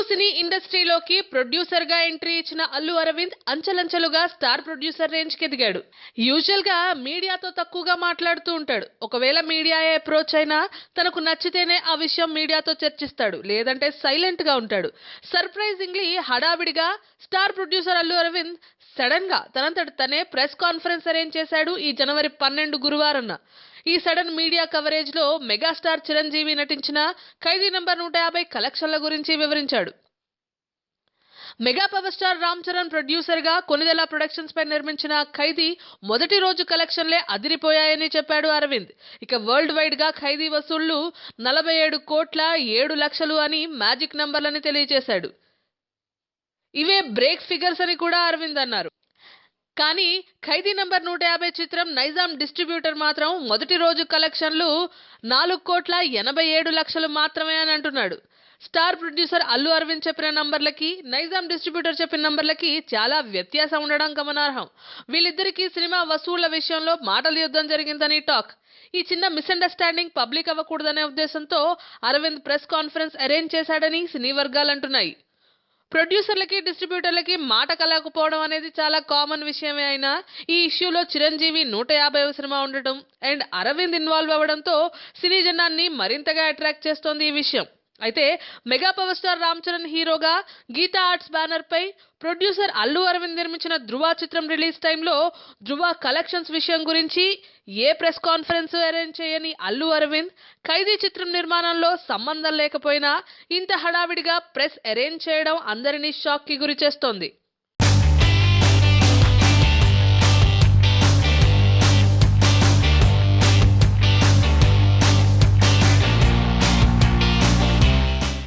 సినీ ఇండస్ట్రీలోకి ప్రొడ్యూసర్గా ఎంట్రీ ఇచ్చిన అల్లు అరవింద్ అంచెలంచెలుగా స్టార్ ప్రొడ్యూసర్ రేంజ్కి ఎదిగాడు. యూజువల్గా మీడియాతో తక్కువగా మాట్లాడుతూ ఉంటాడు. ఒకవేళ మీడియా అప్రోచ్ అయినా తనకు నచ్చితేనే ఆ విషయం మీడియాతో చర్చిస్తాడు. లేదంటే సైలెంట్గా ఉంటాడు. సర్ప్రైజింగ్లీ హడావిడిగా స్టార్ ప్రొడ్యూసర్ అల్లు అరవింద్ సడన్గా తనంతట తనే ప్రెస్ కాన్ఫరెన్స్ అరేంజ్ చేశాడు ఈ జనవరి పన్నెండు గురువారం ఈ సడన్ మీడియా కవరేజ్లో మెగాస్టార్ చిరంజీవి నటించిన ఖైదీ నంబర్ నూట యాభై కలెక్షన్ల గురించి వివరించాడు. Mega power star Ram Charan ప్రొడ్యూసర్గా కొనిదెల ప్రొడక్షన్స్ పై నిర్మించిన ఖైదీ మొదటి రోజు కలెక్షన్లే అదిరిపోయాయని చెప్పాడు అరవింద్. ఇక వరల్డ్ వైడ్గా ఖైదీ వసూళ్ళు నలభై ఏడు కోట్ల ఏడు లక్షలు అని మ్యాజిక్ నంబర్లని తెలియజేశాడు. ఇవే బ్రేక్ ఫిగర్స్ అని కూడా అరవింద్ అన్నారు. కానీ ఖైదీ నంబర్ నూట యాభై చిత్రం నైజాం డిస్ట్రిబ్యూటర్ మాత్రం మొదటి రోజు కలెక్షన్లు నాలుగు కోట్ల ఎనభై ఏడు లక్షలు మాత్రమే అని అంటున్నాడు. స్టార్ ప్రొడ్యూసర్ అల్లు అరవింద్ చెప్పిన నంబర్లకి నైజాం డిస్ట్రిబ్యూటర్ చెప్పిన నంబర్లకి చాలా వ్యత్యాసం ఉండడం గమనార్హం. వీళ్ళిద్దరికీ సినిమా వసూళ్ళ విషయంలో మాటల యుద్ధం జరిగిందని టాక్. ఈ చిన్న మిస్అండర్స్టాండింగ్ పబ్లిక్ అవ్వకూడదనే ఉద్దేశంతో అరవింద్ ప్రెస్ కాన్ఫరెన్స్ అరేంజ్ చేశాడని సినీ వర్గాలు అంటున్నాయి. ప్రొడ్యూసర్లకి డిస్ట్రిబ్యూటర్లకి మాట కలగకపోవడం అనేది చాలా కామన్ విషయమే అయినా ఈ ఇష్యూలో చిరంజీవి నూట యాభైవ సినిమా ఉండటం అండ్ అరవింద్ ఇన్వాల్వ్ అవ్వడంతో సినీ జనాన్ని మరింతగా అట్రాక్ట్ చేస్తోంది ఈ విషయం. అయితే mega power star Ram Charan హీరోగా గీతా ఆర్ట్స్ బ్యానర్ పై ప్రొడ్యూసర్ అల్లు అరవింద్ నిర్మించిన ధృవ చిత్రం రిలీజ్ టైంలో ధృవ కలెక్షన్స్ విషయం గురించి ఏ ప్రెస్ కాన్ఫరెన్స్ అరేంజ్ చేయని అల్లు అరవింద్ ఖైదీ చిత్రం నిర్మాణంలో సంబంధం లేకపోయినా ఇంత హడావిడిగా ప్రెస్ అరేంజ్ చేయడం అందరినీ షాక్కి గురి చేస్తోంది.